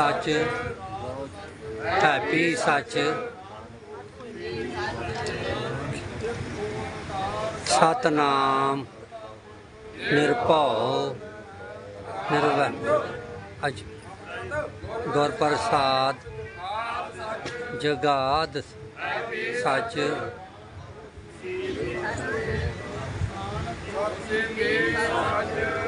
ਸੱਚ ਹੈਪੀ ਸੱਚ। ਸਤਨਾਮ ਨਿਰਭਉ ਨਿਰਵੈਰ। ਅਜ ਗੁਰ ਪ੍ਰਸਾਦ ਜਗਾਦ ਸੱਚ। ਸਾਤ ਸ੍ਰੀ ਅਕਾਲੋ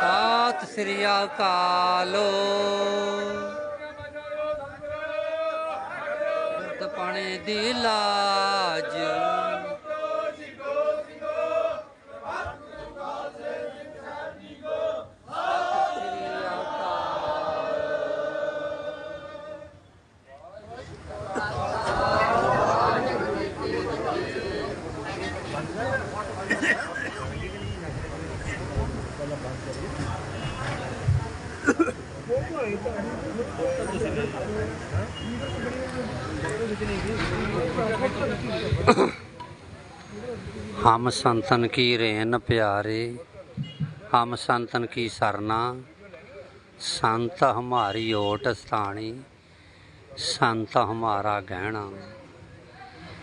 ਸਾਤ ਸ੍ਰੀ ਅਕਾਲੋ। ਗੁਰਤ ਪਾਣੀ ਦੀ ਲਾਜ। हम संतन की रेन प्यारे हम संतन की सरना संत हमारी ओट स्थानी संत हमारा गहना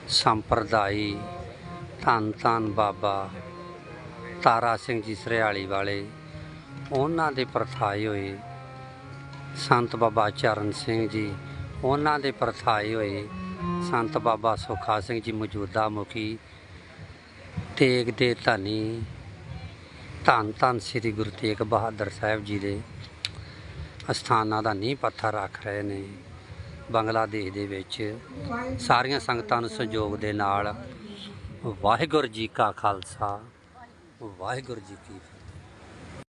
ਸੰਪਰਦਾਈ ਧੰਨ ਧੰਨ ਬਾਬਾ ਤਾਰਾ ਸਿੰਘ ਜੀ ਸਰਿਆਲੀ ਵਾਲੇ, ਉਹਨਾਂ ਦੇ ਪ੍ਰਥਾਏ ਹੋਏ ਸੰਤ ਬਾਬਾ ਚਰਨ ਸਿੰਘ ਜੀ, ਉਹਨਾਂ ਦੇ ਪ੍ਰਥਾਏ ਹੋਏ ਸੰਤ ਬਾਬਾ ਸੁਖਾ ਸਿੰਘ ਜੀ ਮੌਜੂਦਾ ਮੁਖੀ, ਤੇਗ ਦੇ ਧਨੀ, ਧੰਨ ਧੰਨ ਸ੍ਰੀ ਗੁਰੂ ਤੇਗ ਬਹਾਦਰ ਸਾਹਿਬ ਜੀ ਦੇ ਅਸਥਾਨਾਂ ਦਾ ਨੀਂਹ ਪੱਥਰ ਰੱਖ ਰਹੇ ਨੇ। ਬੰਗਲਾਦੇਸ਼ ਦੇ ਵਿੱਚ ਸਾਰੀਆਂ ਸੰਗਤਾਂ ਨੂੰ ਸਹਿਯੋਗ ਦੇ ਨਾਲ ਵਾਹਿਗੁਰੂ ਜੀ ਕਾ ਖਾਲਸਾ। ਵਾਹਿਗੁਰੂ ਜੀ ਕੀ ਫਤਿਹ।